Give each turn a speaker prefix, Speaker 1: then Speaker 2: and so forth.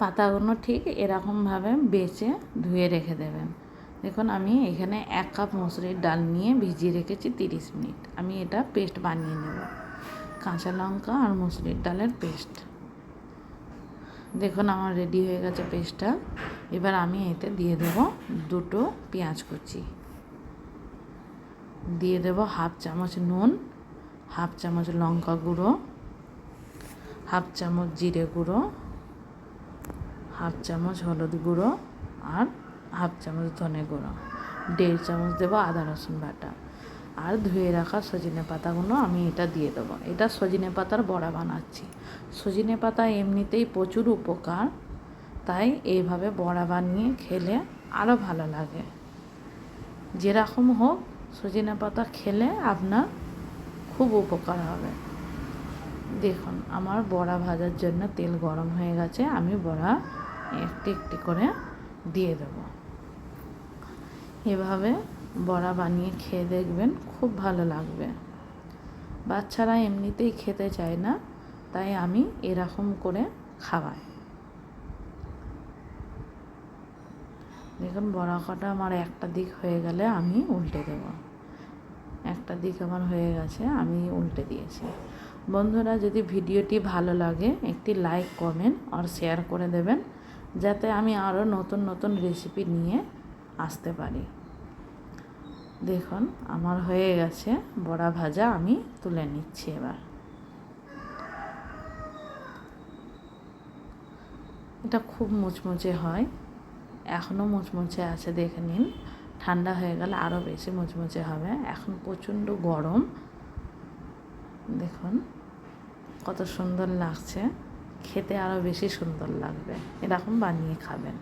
Speaker 1: পাতাগুলো ঠিক এরকমভাবে বেছে ধুয়ে রেখে দেবেন। দেখুন, আমি এখানে এক কাপ মসুরির ডাল নিয়ে ভিজিয়ে রেখেছি তিরিশ মিনিট। আমি এটা পেস্ট বানিয়ে নেব, কাঁচা লঙ্কা আর মসুরির ডালের পেস্ট। দেখুন, আমার রেডি হয়ে গেছে পেস্টটা। এবার আমি এতে দিয়ে দেব দুটো পেঁয়াজ কুচি। দিয়ে দেব হাফ চামচ নুন, হাফ চামচ লঙ্কা গুঁড়ো, হাফ চামচ জিরে গুঁড়ো হাফ চামচ হলুদ গুঁড়ো আর হাফ চামচ ধনে গুঁড়ো। দেড় চামচ দেবো আদা রসুন বাটা। আর ধুয়ে রাখা সজনে পাতাগুলো আমি এটা দিয়ে দেবো। এটা সজনে পাতার বড়া বানাচ্ছি। সজনে পাতা এমনিতেই প্রচুর উপকার, তাই এইভাবে বড়া বানিয়ে খেলে আরও ভালো লাগে। যেরকম হোক, সজনে পাতা খেলে আপনার খুব উপকার হবে। দেখুন, আমার বড়া ভাজার জন্য তেল গরম হয়ে গেছে, আমি বড়া একটি একটি করে দিয়ে দেব। এভাবে বড়া বানিয়ে খেয়ে দেখবেন খুব ভালো লাগবে। বাচ্চারা এমনিতেই খেতে চায় না, তাই আমি এরকম করে খাওয়াই। দেখুন, বড়া কটা আমার একটা দিক হয়ে গেলে আমি উল্টে দেব। একটা দিক আমার হয়ে গেছে, আমি উল্টে দিয়েছি। বন্ধুরা, যদি ভিডিওটি ভালো লাগে, একটি লাইক কমেন্ট আর শেয়ার করে দেবেন। যাতে আমি আরও নতুন নতুন রেসিপি নিয়ে আসতে পারি। দেখুন, আমার হয়ে গেছে, বড়া ভাজা আমি তুলে নিচ্ছি এবার। এটা খুব মুচমুচে হয় এখনও মুচমুচে আছে, দেখে নিন। ঠান্ডা হয়ে গেলে আরও বেশি মুচমুচে হবে, এখন প্রচণ্ড গরম। দেখুন, কত সুন্দর লাগছে। খেতে আরও বেশি সুন্দর লাগবে। এরকম বানিয়ে খাবেন।